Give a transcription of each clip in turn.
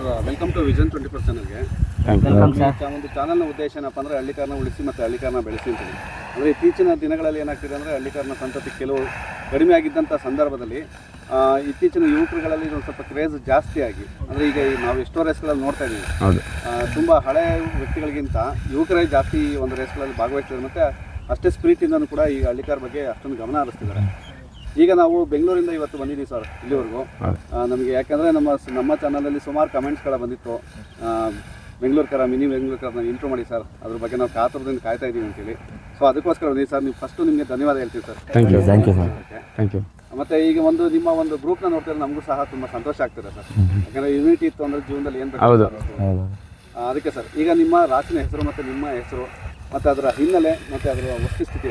Sir welcome to vision twenty four ಚಾನಲ್ಗೆ ಒಂದು ಚಾನಲ್ನ ಉದ್ದೇಶ ಏನಪ್ಪ ಅಂದರೆ ಹಳ್ಳಿಕಾರನ ಉಳಿಸಿ ಮತ್ತು ಹಳ್ಳಿಕಾರನ ಬೆಳೆಸಿ ಅಂತ ಅಂದರೆ ಇತ್ತೀಚಿನ ದಿನಗಳಲ್ಲಿ ಏನಾಗ್ತಿದೆ ಅಂದರೆ ಹಳ್ಳಿಕಾರನ ಸಂತತಿ ಕೆಲವು ಕಡಿಮೆ ಆಗಿದ್ದಂಥ ಸಂದರ್ಭದಲ್ಲಿ ಇತ್ತೀಚಿನ ಯುವಕರುಗಳಲ್ಲಿ ಒಂದು ಸ್ವಲ್ಪ ಕ್ರೇಜ್ ಜಾಸ್ತಿ ಆಗಿ. ಅಂದರೆ ಈಗ ನಾವು ಎಷ್ಟೋ ರೇಸ್ಗಳಲ್ಲಿ ನೋಡ್ತಾ ಇದ್ದೀವಿ. ತುಂಬ ಹಳೆ ವ್ಯಕ್ತಿಗಳಿಗಿಂತ ಯುವಕರೇ ಜಾಸ್ತಿ ಒಂದು ರೇಸ್ಗಳಲ್ಲಿ ಭಾಗವಹಿಸ್ತಿದ್ದಾರೆ. ಮತ್ತು ಅಷ್ಟೇ ಸ್ಪಿರಿಟಿಂದನೂ ಕೂಡ ಈ ಹಳ್ಳಿಕಾರ ಬಗ್ಗೆ ಅಷ್ಟೊಂದು ಗಮನ ಹರಿಸ್ತಿದ್ದಾರೆ. ಈಗ ನಾವು ಬೆಂಗಳೂರಿಂದ ಇವತ್ತು ಬಂದಿದ್ದೀವಿ ಸರ್ ಇಲ್ಲಿವರೆಗೂ. ನಮಗೆ ಯಾಕಂದರೆ ನಮ್ಮ ನಮ್ಮ ಚಾನಲಲ್ಲಿ ಸುಮಾರು ಕಮೆಂಟ್ಸ್ಗಳ ಬಂದಿತ್ತು. ಬೆಂಗಳೂರು ಕರ ಮಿನಿ ಬೆಂಗಳೂರು ಕರ ನಾವು ಇಂಟ್ರೋ ಮಾಡಿ ಸರ್ ಅದ್ರ ಬಗ್ಗೆ ನಾವು ಕಾತುರದಿಂದ ಕಾಯ್ತಾ ಇದ್ದೀವಿ ಅಂತೇಳಿ ಸೊ ಅದಕ್ಕೋಸ್ಕರ ಬಂದಿದ್ದೀವಿ ಸರ್ ನೀವು ಫಸ್ಟು ನಿಮಗೆ ಧನ್ಯವಾದ ಹೇಳ್ತೀವಿ sir. Thank you thank you sir thank you ಮತ್ತೆ ಈಗ ಒಂದು ನಿಮ್ಮ ಒಂದು ಗ್ರೂಪ್ನ ನೋಡ್ತಾರೆ ನಮಗೂ ಸಹ ತುಂಬ ಸಂತೋಷ ಆಗ್ತದೆ ಸರ್. ಯಾಕಂದರೆ ಯೂನಿಟಿ ಇತ್ತು ಅಂದರೆ ಜೀವನದಲ್ಲಿ ಏನು ಅದಕ್ಕೆ ಸರ್ ಈಗ ನಿಮ್ಮ ರಾಸಿನ ಹೆಸರು ಮತ್ತು ನಿಮ್ಮ ಹೆಸರು. ಮತ್ತು ಅದರ ಹಿನ್ನೆಲೆ, ಮತ್ತು ಅದರ ವಸ್ತುಸ್ಥಿತಿ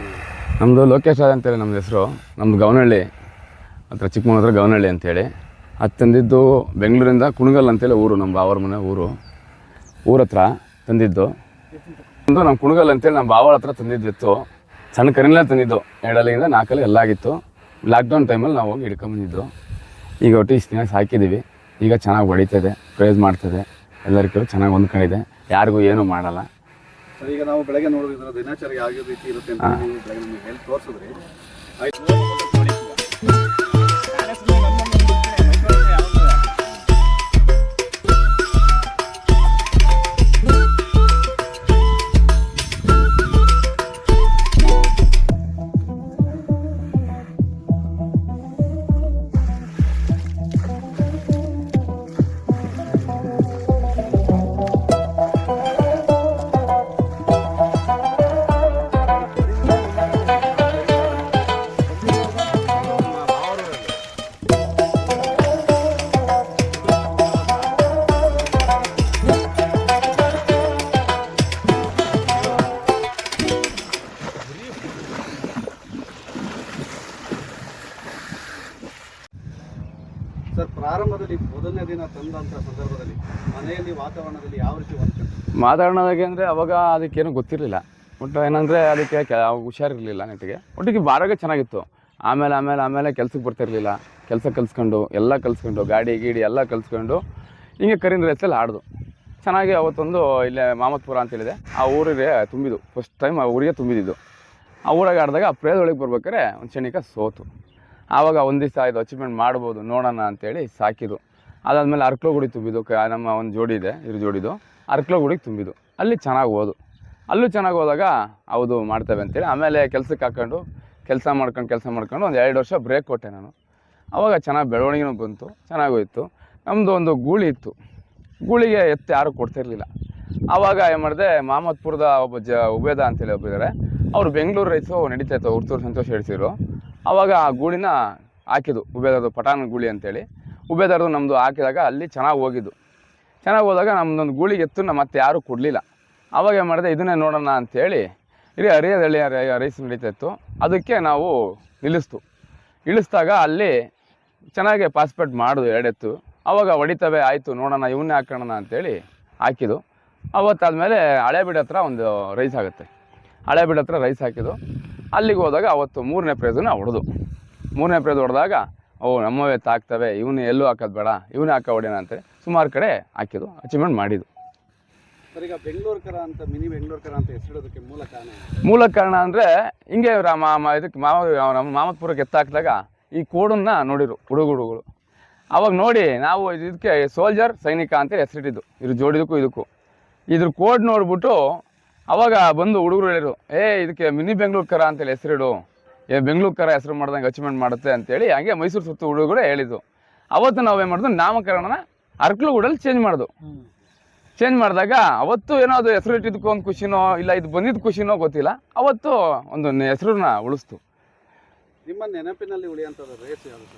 ನಮ್ಮದು ಲೋಕೇಶ್ ರಾಜ್ ಅಂತೇಳಿ ನಮ್ಮದು ಹೆಸರು. ನಮ್ಮದು ಗವನಹಳ್ಳಿ ಹತ್ರ, ಚಿಕ್ಕಮಗಳೂರು ಹತ್ರ ಗವನಹಳ್ಳಿ ಅಂತೇಳಿ. ಅದು ತಂದಿದ್ದು ಬೆಂಗಳೂರಿಂದ ಕುಣಗಲ್ ಅಂತೇಳಿ ಊರು, ನಮ್ಮ ಬಾವರ ಮನೆ ಊರು. ಊರ ಹತ್ರ ತಂದಿದ್ದು. ಒಂದು ನಮ್ಮ ಕುಣಗಲ್ ಅಂತೇಳಿ ನಮ್ಮ ಬಾವಳ ಹತ್ರ ತಂದಿದ್ದಿತ್ತು. ಸಣ್ಣ ಕರಿನಲ್ಲೇ ತಂದಿದ್ದು. ಎರಡಲ್ಲಿಂದ ನಾಲ್ಕಲ್ಲಿ ಎಲ್ಲ ಆಗಿತ್ತು. ಲಾಕ್ಡೌನ್ ಟೈಮಲ್ಲಿ ನಾವು ಹೋಗಿ ಹಿಡ್ಕೊಂಬಂದಿದ್ದು ಈಗ ಒಟ್ಟು ಇಷ್ಟು ದಿನ ಸಾಕಿದ್ದೀವಿ ಈಗ ಚೆನ್ನಾಗಿ ಹೊಡಿತದೆ ಪ್ರೈಸ್ ಮಾಡ್ತದೆ. ಎಲ್ಲರಿಗೂ ಚೆನ್ನಾಗಿ ಹೊಂದ್ಕೊಂಡಿದೆ. ಯಾರಿಗೂ ಏನೂ ಮಾಡಲ್ಲ. ಸರ್ ಈಗ ನಾವು ಬೆಳಗ್ಗೆ ನೋಡಿದ್ರೆ ದಿನಾಚರಿ ಯಾವ ರೀತಿ ಇರುತ್ತೆ ಅಂತ ನೀವು ಬೆಳಗ್ಗೆ ನಮಗೆ ಹೇಳಿ ತೋರಿಸಿದ್ರಿ. ಆಯ್ತು. ತಂದಂಥ ಸಂದರ್ಭದಲ್ಲಿ ಅಂದರೆ ಅವಾಗ ಅದಕ್ಕೇನು ಗೊತ್ತಿರಲಿಲ್ಲ. ಬಟ್ ಏನಂದರೆ ಅದಕ್ಕೆ ಕೆ ಹುಷಾರಿರಲಿಲ್ಲ ನೆಟ್ಟಿಗೆ. ಒಟ್ಟಿಗೆ ಬಾರಾಗ ಚೆನ್ನಾಗಿತ್ತು. ಆಮೇಲೆ ಆಮೇಲೆ ಆಮೇಲೆ ಕೆಲ್ಸಕ್ಕೆ ಬರ್ತಿರಲಿಲ್ಲ. ಕೆಲಸ ಕಲ್ಸ್ಕೊಂಡು, ಎಲ್ಲ ಕಲ್ಸ್ಕೊಂಡು, ಗಾಡಿ, ಗೀಡಿ ಎಲ್ಲ ಕಲ್ಸ್ಕೊಂಡು ಹಿಂಗೆ ಕರೀನ್ ರೇಸಲ್ಲಿ ಆಡ್ದು. ಚೆನ್ನಾಗಿ ಅವತ್ತೊಂದು ಇಲ್ಲೇ ಮಾಮತ್ಪುರ ಅಂತೇಳಿದೆ ಆ ಊರಿಗೆ ತುಂಬಿದ್ದು. ಫಸ್ಟ್ ಟೈಮ್ ಆ ಊರಿಗೆ ತುಂಬಿದ್ದು. ಆ ಊರಾಗ ಆಡಿದಾಗ ಆ ಒಳಗೆ ಬರ್ಬೇಕಾದ್ರೆ ಒಂದು ಕ್ಷಣಿಕ ಸೋತು. ಆವಾಗ ಒಂದು ದಿವಸ ಇದು ಅಚೀವ್ಮೆಂಟ್ ಮಾಡ್ಬೋದು, ನೋಡೋಣ ಅಂತೇಳಿ ಸಾಕಿದ್ದು. ಅದಾದಮೇಲೆ ಅರ್ಕ್ಲೋ ಗುಡಿ ತುಂಬಿದ್ದು. ನಮ್ಮ ಒಂದು ಜೋಡಿ ಇದೆ ಇರು ಜೋಡಿದು. ಅರ್ಕ್ಲೋ ಗುಡಿಗೆ ತುಂಬಿದ್ದು. ಅಲ್ಲಿ ಚೆನ್ನಾಗಿ ಹೋದು. ಅಲ್ಲೂ ಚೆನ್ನಾಗಿ ಹೋದಾಗ ಹೌದು ಮಾಡ್ತೇವೆ ಅಂತೇಳಿ. ಆಮೇಲೆ ಕೆಲ್ಸಕ್ಕೆ ಹಾಕ್ಕೊಂಡು ಕೆಲಸ ಮಾಡ್ಕೊಂಡು ಕೆಲಸ ಮಾಡ್ಕೊಂಡು ಒಂದು ಎರಡು ವರ್ಷ ಬ್ರೇಕ್ ಕೊಟ್ಟೆ ನಾನು. ಆವಾಗ ಚೆನ್ನಾಗಿ ಬೆಳವಣಿಗೆನೂ ಬಂತು ಚೆನ್ನಾಗೋಯಿತು ನಮ್ಮದು ಒಂದು ಗೂಳಿ ಇತ್ತು. ಗೂಳಿಗೆ ಎತ್ತು ಯಾರೂ ಕೊಡ್ತಿರ್ಲಿಲ್ಲ. ಆವಾಗ ಏನು ಮಾಡಿದೆ ಮಹಮ್ಮದ್ಪುರದ ಒಬ್ಬ ಜ, ಉಬೇದ ಅಂತೇಳಿ ಒಬ್ಬಿದ್ದಾರೆ ಅವರು ಬೆಂಗಳೂರು ರೈಸು ನಡೀತಾ ಇತ್ತು, ಹುಡ್ತೂರು ಸಂತೋಷ್ ಹೇಳ್ತಿದ್ರು. ಆವಾಗ ಆ ಗೂಳಿನ ಹಾಕಿದ್ದು ಉಬೇದದು ಪಟಾನ್ ಗೂಳಿ ಅಂತೇಳಿ. ಉಬೇದರದು ನಮ್ಮದು ಹಾಕಿದಾಗ ಅಲ್ಲಿ ಚೆನ್ನಾಗಿ ಹೋಗಿದ್ದು. ಚೆನ್ನಾಗಿ ಹೋದಾಗ ನಮ್ಮದೊಂದು ಗೂಳಿಗೆ ಎತ್ತು ಮತ್ತೆ ಯಾರೂ ಕೊಡಲಿಲ್ಲ. ಆವಾಗ ಏನು ಮಾಡಿದೆ, ಇದನ್ನೇ ನೋಡೋಣ ಅಂಥೇಳಿ ಇಲ್ಲಿ ಹರಿಯದಳ್ಳಿ ರೈಸ್ ನಡೀತಾ ಇತ್ತು. ಅದಕ್ಕೆ ನಾವು ನಿಲ್ಲಿಸ್ತು. ಇಳಿಸ್ದಾಗ ಅಲ್ಲಿ ಚೆನ್ನಾಗಿ ಪಾಸ್ಪೇಟ್ ಮಾಡಿದ್ವು ಎರಡೆತ್ತು. ಆವಾಗ ಹೊಡಿತವೆ, ಆಯಿತು, ನೋಡೋಣ, ಇವನ್ನೇ ಹಾಕೋಣ ಅಂತೇಳಿ ಹಾಕಿದ್ದು. ಅವತ್ತಾದಮೇಲೆ ಹಳೇಬೀಡು ಹತ್ರ ಒಂದು ರೈಸ್ ಆಗುತ್ತೆ. ಹಳೇಬೀಡು ಹತ್ರ ರೈಸ್ ಹಾಕಿದ್ದು. ಅಲ್ಲಿಗೆ ಹೋದಾಗ ಅವತ್ತು ಮೂರನೇ ಪ್ರೈಸನ್ನು ಹೊಡೆದು. ಮೂರನೇ ಪ್ರೈಸ್ ಹೊಡೆದಾಗ ಓ ನಮ್ಮವೇ ತಾಕ್ತವೆ ಇವನು ಎಲ್ಲೂ ಹಾಕೋದು ಬೇಡ ಇವನೇ ಹಾಕೋ ಹೊಡೆಯೋಣ ಅಂತೇಳಿ ಸುಮಾರು ಕಡೆ ಹಾಕಿದ್ದು ಅಚೀವ್ಮೆಂಟ್ ಮಾಡಿದ್ದು ಸರ್ ಈಗ ಬೆಂಗಳೂರು ಕರ ಅಂತ ಮಿನಿ ಬೆಂಗಳೂರು ಕರ ಅಂತ ಹೆಸರಿಡೋದಕ್ಕೆ ಮೂಲ ಕಾರಣ? ಮೂಲ ಕಾರಣ ಅಂದರೆ ಹಿಂಗೆ ರಾಮ ಮ- ಇದಕ್ಕೆ ಮಾವ ನಮ್ಮ ಮಾಮತ್ಪುರಕ್ಕೆ ಎತ್ತಾಕಿದಾಗ ಈ ಕೋಡನ್ನ ನೋಡಿರು ಹುಡುಗರುಗಳು ಅವಾಗ ನೋಡಿ ನಾವು ಇದಕ್ಕೆ ಸೋಲ್ಜರ್ ಸೈನಿಕ ಅಂತ ಹೆಸರಿಟ್ಟಿದ್ದು ಇದ್ರ ಜೋಡಿದಕ್ಕೂ ಇದಕ್ಕೂ. ಇದ್ರ ಕೋಡ್ ನೋಡ್ಬಿಟ್ಟು ಅವಾಗ ಬಂದು ಹುಡುಗರು ಹೇಳಿದರು ಏ ಇದಕ್ಕೆ ಮಿನಿ ಬೆಂಗಳೂರು ಕರ ಅಂತೇಳಿ ಹೆಸರಿಡು. ಬೆಂಗಳೂರು ಕರ ಹೆಸರು ಮಾಡ್ದಂಗೆ ಅಚೀವ್ಮೆಂಟ್ ಮಾಡುತ್ತೆ ಅಂತೇಳಿ ಹಂಗೆ ಮೈಸೂರು ಸುತ್ತು ಹುಡುಗರು ಹೇಳಿದ್ದು. ಅವತ್ತು ನಾವೇನು ಮಾಡಿದ್ವು? ನಾಮಕರಣನ ಅರ್ಕಲುಗೂಡಲ್ಲಿ ಚೇಂಜ್ ಮಾಡೋದು. ಚೇಂಜ್ ಮಾಡಿದಾಗ ಅವತ್ತು ಏನೋ ಅದು ಹೆಸರು ಇಟ್ಟಿದ್ದಕ್ಕೂ ಒಂದು ಖುಷಿನೋ ಇಲ್ಲ ಇದು ಬಂದಿದ್ದು ಖುಷಿನೋ ಗೊತ್ತಿಲ್ಲ. ಅವತ್ತು ಒಂದು ಹೆಸರನ್ನ ಉಳಿಸ್ತು. ನಿಮ್ಮ ನೆನಪಿನಲ್ಲಿ ಉಳಿಯುವಂಥದ್ದು ರೇಸ್ ಯಾವುದು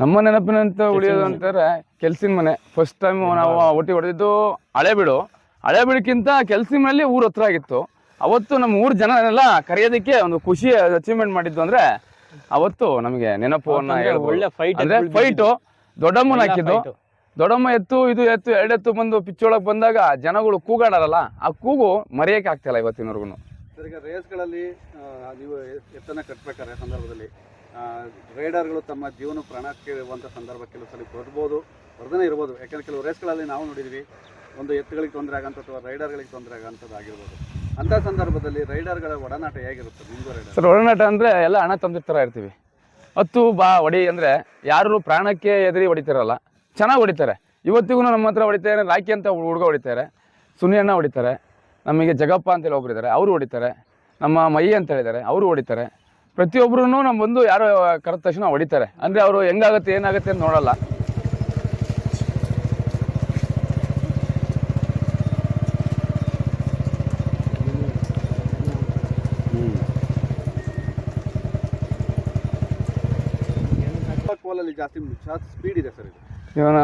ನಮ್ಮ ನೆನಪಿನಂತ ಉಳಿಯೋದು ಅಂತಾರೆ ಕೆಲ್ಸಿನ ಮನೆ. ಫಸ್ಟ್ ಟೈಮ್ ನಾವು ಒಟ್ಟಿ ಹೊಡೆದಿದ್ದು ಹಳೆಬೀಳು ಹಳೇಬೀಡಕ್ಕಿಂತ ಕೆಲ್ಸಿನ ಮನೆಯಲ್ಲಿ ಊರ ಹತ್ರ ಆಗಿತ್ತು. ಅವತ್ತು ನಮ್ಮ ಊರ ಜನನೆಲ್ಲ ಕರೆಯೋದಕ್ಕೆ ಒಂದು ಖುಷಿ ಅಚೀವ್ಮೆಂಟ್ ಮಾಡಿದ್ದು ಅಂದ್ರೆ ಅವತ್ತು ನಮಗೆ ನೆನಪು ಒಳ್ಳೆ ಫೈಟ್ ಅಂದ್ರೆ ಫೈಟು ದೊಡ್ಡಮ್ಮನ ಹಾಕಿದ್ದು. ದೊಡ್ಡಮ್ಮ ಎತ್ತು ಇದು ಎತ್ತು ಎರಡೆತ್ತು ಬಂದು ಪಿಚ್ಚೊಳಗೆ ಬಂದಾಗ ಜನಗಳು ಕೂಗಾಡಾರಲ್ಲ ಆ ಕೂಗು ಮರೆಯಕ್ಕೆ ಆಗ್ತಿಲ್ಲ ಇವತ್ತಿನವರೆಗೂ ಸರ್ ಈಗ ರೇಸ್ಗಳಲ್ಲಿ ನೀವು ಎತ್ತನ ಕಟ್ಬೇಕಾದ್ರೆ ಸಂದರ್ಭದಲ್ಲಿ ರೈಡರ್ಗಳು ತಮ್ಮ ಜೀವನ ಪ್ರಾಣಕ್ಕೆ ಇರುವಂಥ ಸಂದರ್ಭ ಕೆಲವು ಸಲ ಕೊಡ್ಬೋದು ವರ್ಧನೆ ಇರ್ಬೋದು. ಯಾಕಂದ್ರೆ ಕೆಲವು ರೇಸ್ಗಳಲ್ಲಿ ನಾವು ನೋಡಿದ್ವಿ ಒಂದು ಎತ್ತುಗಳಿಗೆ ತೊಂದರೆ ಆಗಂತ ಅಥವಾ ರೈಡರ್ಗಳಿಗೆ ತೊಂದರೆ ಆಗಂಥದ್ದು ಆಗಿರ್ಬೋದು. ಅಂಥ ಸಂದರ್ಭದಲ್ಲಿ ರೈಡರ್ಗಳ ಒಡನಾಟ ಹೇಗಿರುತ್ತೆ? ಸರ್, ಒಡನಾಟ ಅಂದರೆ ಎಲ್ಲ ಹಣ ತಂದಿರ್ತಾರ ಇರ್ತೀವಿ. ಹತ್ತು ಬಾ ಹೊಡಿ ಅಂದರೆ ಯಾರು ಪ್ರಾಣಕ್ಕೆ ಎದುರಿ ಹೊಡಿತಾರಲ್ಲ, ಚೆನ್ನಾಗಿ ಹೊಡಿತಾರೆ. ಇವತ್ತಿಗೂ ನಮ್ಮ ಹತ್ರ ಹೊಡಿತಾರೆ ರಾಕಿ ಅಂತ ಹುಡುಗ ಹೊಡಿತಾರೆ, ಸುನಿ ಅಣ್ಣ ಹೊಡಿತಾರೆ, ನಮಗೆ ಜಗಪ್ಪ ಅಂತೇಳಿ ಒಬ್ರು ಅವರು ಹೊಡಿತಾರೆ, ನಮ್ಮ ಮೈ ಅಂತ ಹೇಳಿದ್ದಾರೆ ಅವರು ಹೊಡಿತಾರೆ. ಪ್ರತಿಯೊಬ್ಬರೂ ನಮ್ಮ ಬಂದು ಯಾರೋ ಕರೆದ ತಕ್ಷಣ ಹೊಡಿತಾರೆ. ಅಂದರೆ ಅವರು ಹೆಂಗಾಗುತ್ತೆ, ಏನಾಗುತ್ತೆ ಅಂತ ನೋಡಲ್ಲ. ಜಾಸ್ತಿ ಜಾಸ್ತಿ ಸ್ಪೀಡ್ ಇದೆ ಸರ್ ಇದು. ಇವನ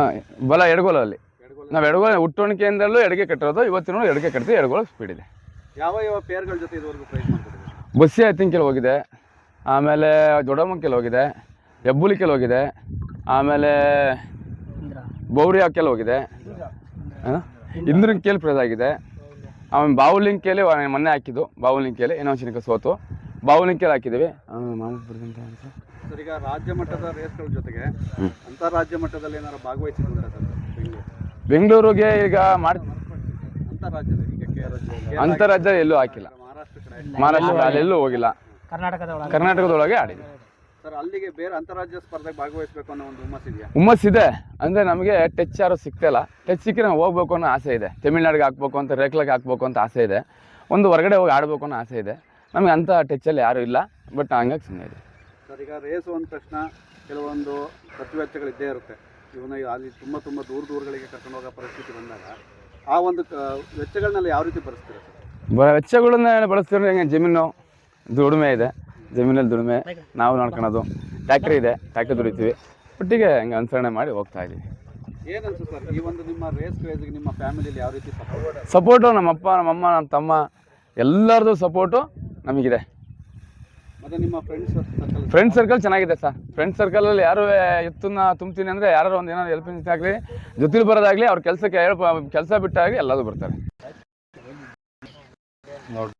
ಬಲ ಎಡಗೋಲಲ್ಲಿ. ಎಡಗೋಲ. ನಾವು ಎಡಗೋಲ ಹುಟ್ಟೋಣಿಕೆಯಿಂದಲೂ ಎಡಗೆ ಕಟ್ಟಿರೋದು ಇವತ್ತಿನ ಎಡಗೆ ಕಟ್ಟಿದೆ ಎಡಗೋಲ ಸ್ಪೀಡ್ ಇದೆ. ಯಾವ ಯಾವ ಪೇರ್ಗಳ ಜೊತೆ ಇದುವರೆಗೂ ಪ್ರೈಸ್ ಮಾಡ್ತಿದ್ದೀವಿ ಬಸ್ಸಿ ಐತಿಂಕೆಲ್ ಹೋಗಿದೆ ಆಮೇಲೆ ದೊಡ್ಡಮ್ಮಂಕೆಲ್ ಹೋಗಿದೆ ಹೆಬ್ಬುಲಿಕೆಲ್ ಹೋಗಿದೆ ಆಮೇಲೆ ಬೌರಿ ಹಾಕೆಲ್ ಹೋಗಿದೆ. ಇಂದ್ರನ್ ಕೇಳಿ ಪ್ರೈಸ್ ಆಗಿದೆ. ಆಮೇಲೆ ಬಾವುಲಿಂಕೆಲಿ ಮೊನ್ನೆ ಹಾಕಿದ್ದು ಬಾವುಲಿಂಕೆಲಿ ಏನೋ ಚಿನಕ ಸೋತು. ಬಾವುಲಿಂಕೆಲಿ ಹಾಕಿದ್ದೀವಿ. ಆಮೇಲೆ ಮಾಮೂಲು. ಸರ್ ಈಗ ರಾಜ್ಯ ಮಟ್ಟದ ರೇಸ್ಗಳ ಜೊತೆಗೆ ಅಂತಾರಾಜ್ಯ ಮಟ್ಟದಲ್ಲಿ ಏನಾದ್ರು ಭಾಗವಹಿಸಿದ್ರೆ ಬೆಂಗಳೂರಿಗೆ ಈಗ ಮಾಡಿ ಅಂತಾರಾಜ್ಯ ಈಗ ಅಂತಾರಾಜ್ಯ ಎಲ್ಲೂ ಹಾಕಿಲ್ಲ. ಮಹಾರಾಷ್ಟ್ರ ಅಲ್ಲೆಲ್ಲೂ ಹೋಗಿಲ್ಲ. ಕರ್ನಾಟಕದೊಳಗೆ ಕರ್ನಾಟಕದೊಳಗೆ ಆಡಿದೆ. ಸರ್ ಅಲ್ಲಿಗೆ ಬೇರೆ ಅಂತಾರಾಜ್ಯ ಸ್ಪರ್ಧೆಗೆ ಭಾಗವಹಿಸಬೇಕು ಅನ್ನೋ ಒಂದು ಹುಮ್ಮಸ್ ಇದೆಯಾ? ಹುಮ್ಮಸ್ ಇದೆ. ಅಂದರೆ ನಮಗೆ ಟಚ್ ಯಾರು ಸಿಗ್ತಿಲ್ಲ. ಟಚ್ ಸಿಕ್ಕಿ ನಾವು ಹೋಗ್ಬೇಕು ಅನ್ನೋ ಆಸೆ ಇದೆ. ತಮಿಳ್ನಾಡಿಗೆ ಹಾಕ್ಬೇಕು ಅಂತ ರೇಕ್ಲಾಗೆ ಹಾಕ್ಬೇಕು ಅಂತ ಆಸೆ ಇದೆ. ಒಂದು ಹೊರಗಡೆ ಹೋಗಿ ಆಡಬೇಕು ಅನ್ನೋ ಆಸೆ ಇದೆ. ನಮಗೆ ಅಂಥ ಟಚ್ಚಲ್ಲಿ ಯಾರೂ ಇಲ್ಲ. ಬಟ್ ಹಂಗಾಗಿ ಸುಮ್ಮನೆ ಇದೆ ಸರ್ ಈಗ ರೇಸು ಅಂದ ತಕ್ಷಣ ಕೆಲವೊಂದು ಖರ್ಚು ಇದ್ದೇ ಇರುತ್ತೆ. ಇವನ್ನ ಅಲ್ಲಿ ತುಂಬ ತುಂಬ ದೂರ ದೂರಗಳಿಗೆ ಕರ್ಕೊಂಡು ಹೋಗೋ ಪರಿಸ್ಥಿತಿ ಬಂದಾಗ ಆ ಒಂದು ವೆಚ್ಚಗಳನ್ನೆಲ್ಲ ಯಾವ ರೀತಿ ಭರಿಸ್ತೀರಾ ಸರ್? ವೆಚ್ಚಗಳನ್ನ ಬಳಸ್ತೀವಿ ಹೆಂಗೆ ಜಮೀನು ದುಡಿಮೆ ಇದೆ. ಜಮೀನಲ್ಲಿ ದುಡಿಮೆ. ನಾವು ನೋಡ್ಕೊಳೋದು. ಟ್ಯಾಕ್ಟ್ರಿ ಇದೆ. ಟ್ಯಾಕ್ಟ್ರಿ ದುಡಿತೀವಿ. ಒಟ್ಟಿಗೆ ಹಂಗೆ ಅನುಸರಣೆ ಮಾಡಿ ಹೋಗ್ತಾ ಇದ್ದೀವಿ. ಸರ್ ಈ ಒಂದು ನಿಮ್ಮ ರೇಸ್ ಕ್ರೇಜ್ಗೆ ನಿಮ್ಮ ಫ್ಯಾಮಿಲಿಯಲ್ಲಿ ಯಾವ ರೀತಿ ಸಪೋರ್ಟ್ ಸಪೋರ್ಟು ನಮ್ಮಪ್ಪ ನಮ್ಮಮ್ಮ ನಮ್ಮ ತಮ್ಮ ಎಲ್ಲರದು ಸಪೋರ್ಟು ನಮಗಿದೆ ಮತ್ತು ನಿಮ್ಮ ಫ್ರೆಂಡ್ಸ್ ಸರ್ಕಲ್ ಫ್ರೆಂಡ್ ಸರ್ಕಲ್ ಚೆನ್ನಾಗಿದೆ ಸರ್. ಫ್ರೆಂಡ್ ಸರ್ಕಲಲ್ಲಿ ಯಾರು ಎತ್ತನ್ನ ತುಂಬ್ತೀನಿ ಅಂದರೆ ಯಾರು ಒಂದು ಏನಾದ್ರು ಹೆಲ್ಪ್ ಆಗಲಿ ಜೊತೆಲಿ ಬರೋದಾಗಲಿ ಅವ್ರ ಕೆಲಸಕ್ಕೆ ಕೆಲಸ ಬಿಟ್ಟಾಗಿ ಎಲ್ಲಾದ್ರು ಬರ್ತಾರೆ. ನೋಡಿ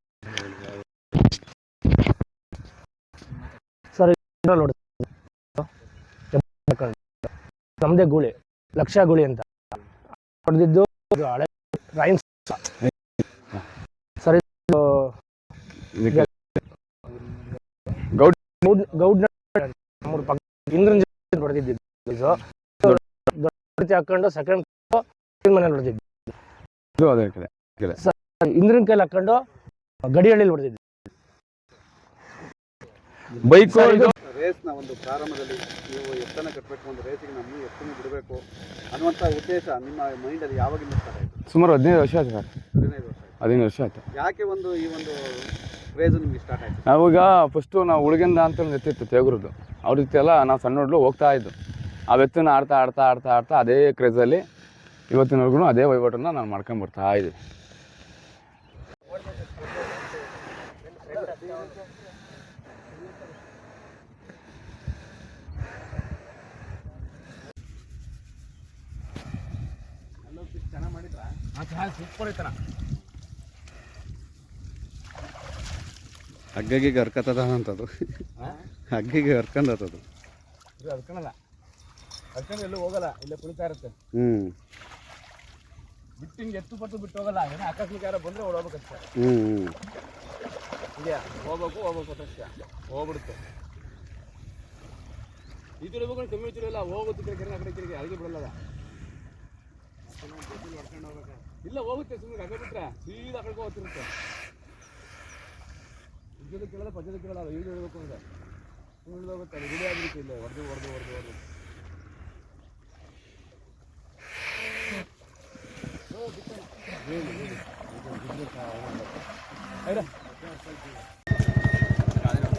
ನಮ್ಮದೇ ಗೂಳಿ ಲಕ್ಷ ಗೂಳಿ ಅಂತ. ಹೊಡೆದಿದ್ದು ಇದು ಹಳೆ ರೈನ್ಸ್ ಸರಿ ಗೌಡ್ ನಮ್ಮೂರ ಪಕ್ಕ ಇಂದ್ರನ್ ಜೊತೆ ಹೊಡೆದಿದ್ದು ಹಾಕೊಂಡು ಸೆಕೆಂಡ್ ಮನೇಲಿ ಹೊಡೆದಿದ್ದು ಇದು ಅದೇ ಕಡೆ ಇಂದ್ರನ್ ಕೈಲಿ ಹಾಕೊಂಡು ಗಡಿಹಳ್ಳಿಲಿ ಹೊಡೆದಿದ್ದು ಬೈಕ್ ರೇಸ್ನ ಒಂದು ಪ್ರಾರಂಭದಲ್ಲಿ ನೀವು ಎತ್ತನ ಕಟ್ಟಬೇಕು ಒಂದು ರೇಸಿಗೆ ನಮ್ಮ ಎತ್ತನ್ನು ಬಿಡಬೇಕು ಅನ್ನುವಂಥ ಉದ್ದೇಶ ನಿಮ್ಮ ಮೈಂಡಲ್ಲಿ ಯಾವಾಗಿಂದ ಸ್ಟಾರ್ಟ್ ಆಯಿತು? ಸುಮಾರು ಹದಿನೈದು ವರ್ಷ ಆಯ್ತು ಸರ್. ಹದಿನೈದು ವರ್ಷ. ಹದಿನೈದು ವರ್ಷ ಆಯ್ತು. ಯಾಕೆ ಒಂದು ಈ ಒಂದು ಕ್ರೇಜ್ ನಿಮಗೆ ಸ್ಟಾರ್ಟ್ ಆಯಿತು? ನಾವೀಗ ಫಸ್ಟು ನಾವು ಹುಡುಗಿಂದ ಅಂತ ಒಂದು ಎತ್ತಿತ್ತು ತೇಗುರದ್ದು. ಅವ್ರ ಜೊತೆ ಎಲ್ಲ ನಾವು ಸಣ್ಣ ಹುಡ್ಲು ಹೋಗ್ತಾ ಇದ್ದು ಆ ವ್ಯಕ್ತಿನ ಆಡ್ತಾ ಆಡ್ತಾ ಆಡ್ತಾ ಆಡ್ತಾ ಅದೇ ಕ್ರೇಜಲ್ಲಿ ಇವತ್ತಿನವರೆಗೂ ಅದೇ ವಹಿವಾಟನ್ನ ನಾನು ಮಾಡ್ಕೊಂಡು ಬರ್ತಾ ಸೂಪರ್ ಐತನ ಹಗ್ಗಗಿಗೆ ಹರ್ಕತ್ತದ ಅಂತದು. ಹಗ್ಗಿಗೆ ಹರ್ಕೊಂಡತ್ತದು ಇದು ಹರ್ಕೊಳಲ್ಲ ಹರ್ಕೊಂಡು ಎಲ್ಲೂ ಹೋಗಲ್ಲ ಇಲ್ಲೇ ಕುಳಿತಾ ಇರುತ್ತೆ. ಹ್ಞೂ ಬಿಟ್ಟು ಹಿಂಗೆ ಎತ್ತು ಪತ್ತು ಬಿಟ್ಟು ಹೋಗಲ್ಲ ಏನೋ ಆಕಸ್ಮಿಕ ಯಾರೋ ಬಂದರೆ ಓಡೋಗ್ಬೇಕಷ್ಟೇ. ಹ್ಞೂ ಹ್ಞೂ ಹೋಗ್ಬೇಕು ಹೋಗ್ಬೇಕು ಅಷ್ಟೇ. ಹೋಗ್ಬಿಡುತ್ತೆ. ಈ ತಿಳಿ ಹೋಗೋಣ ಕಮ್ಮಿ ತಿರುಗಿಲ್ಲ ಹೋಗುತ್ತೆ ಕಡೆ ಆ ಕಡೆ ತಿರುಗಿ ಅಲ್ಲಿಗೆ ಬಿಡಲ್ಲ. ಇಲ್ಲ ಹೋಗುತ್ತೆ ಸುಮ್ಮನೆ ಅದೇ ಬಿಟ್ರೆ ಸೀದಾ ಕಳ್ಕೊ ಹೋಗ್ತಿರುತ್ತೆ. ಇದ್ದದ ಕೇಳಲ್ಲ, ಪದ್ಯದ ಕೇಳಲ್ಲ, ಅದು ಹೇಳಬೇಕು ಅಂದ್ರೆ. ಅದು ರೂಢಿ ಆಗಿರುತ್ತೆ ಇಲ್ಲೇ, ಹೊಡೆದು ಹೊಡೆದು ಹೊಡೆದು ಹೊಡೆದು.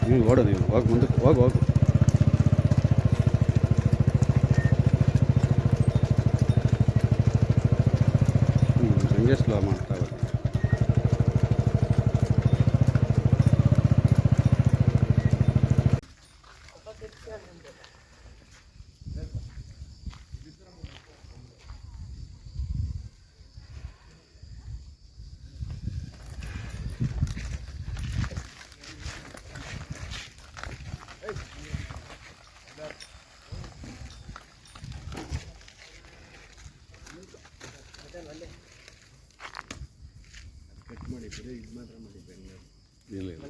ಹ್ಞೂ ಹೋಗಿ ಮುಂದಕ್ಕೆ, ಹೋಗಿ, ಹೋಗು. ಇಲ್ಲ ಇಲ್ಲ.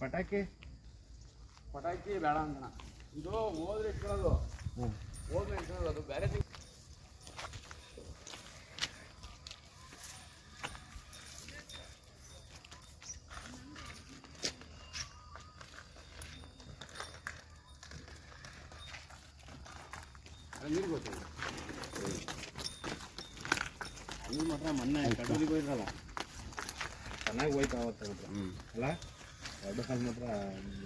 ಪಟಾಕಿ? ಪಟಾಕಿ ಬೇಡ ಅಂತ ಇದು ಹೋದ್ರೆ ಇಟ್ಕೊಳ್ಳೋದು ಇಟ್ಕೊಳ್ಳೋದು ಅದು ಬೇರೆ. ನೀರು ಮಾತ್ರ ಮೊನ್ನೆ ಕಡೂರಿಗೆ ಹೋಯ್ತಲ್ಲ ಚೆನ್ನಾಗಿ ಹೋಯ್ತು ಅಲ್ಲ ಅಲ್ಲಿ ಮಾತ್ರ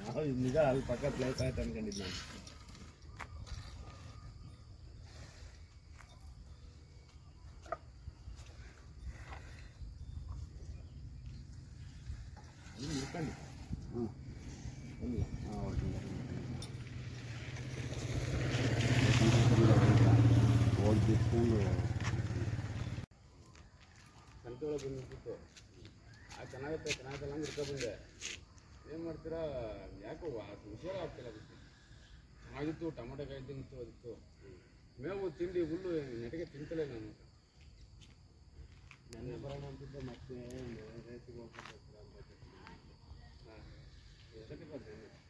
ನಾವು ನಿಜ ಅಲ್ಲಿ ಪಕ್ಕ ಪ್ಲೇಸ್ ಆಯ್ತು ಅನ್ಕೊಂಡಿದ್ದು ಅಲ್ಲಿ ಮುರ್ಕೊಂಡು ಹ್ಞೂ ಇಲ್ಲ ಹಾಂ ಓಕೆ ಹೋಗಿ ಬಿಟ್ಕೊಂಡು ಸಂತೆಯೊಳಗೆ ಬಂದ್ಬಿಟ್ಟು. ಆ ಚೆನ್ನಾಗುತ್ತೆ ಚೆನ್ನಾಗಲ್ಲ ಅಂದ್ರೆ ಇಟ್ಕೊ ಬಂದೆ. ಏನು ಮಾಡ್ತೀರಾ? ಯಾಕೋ ಅದು ಹುಷಾರು ಆಗ್ತಿಲ್ಲ ಅದಕ್ಕೆ. ಚೆನ್ನಾಗಿತ್ತು, ಟೊಮೊಟೊ ಕಾಯಿ ತಿಂತು ಅದಿತ್ತು. ಮೇವು, ತಿಂಡಿ, ಹುಲ್ಲು ನೆಟಗೆ ತಿಂತಲೇ ನಾನು. ನೆನ್ನೆ ಬರೋಣ ಅಂತಿದ್ದೆ, ಮತ್ತೆ ರೈತಿಗೆ ಹೋಗ್ಬೇಕು ಎಷ್ಟೊತ್ತಿಗೆ ಬಂದೆ?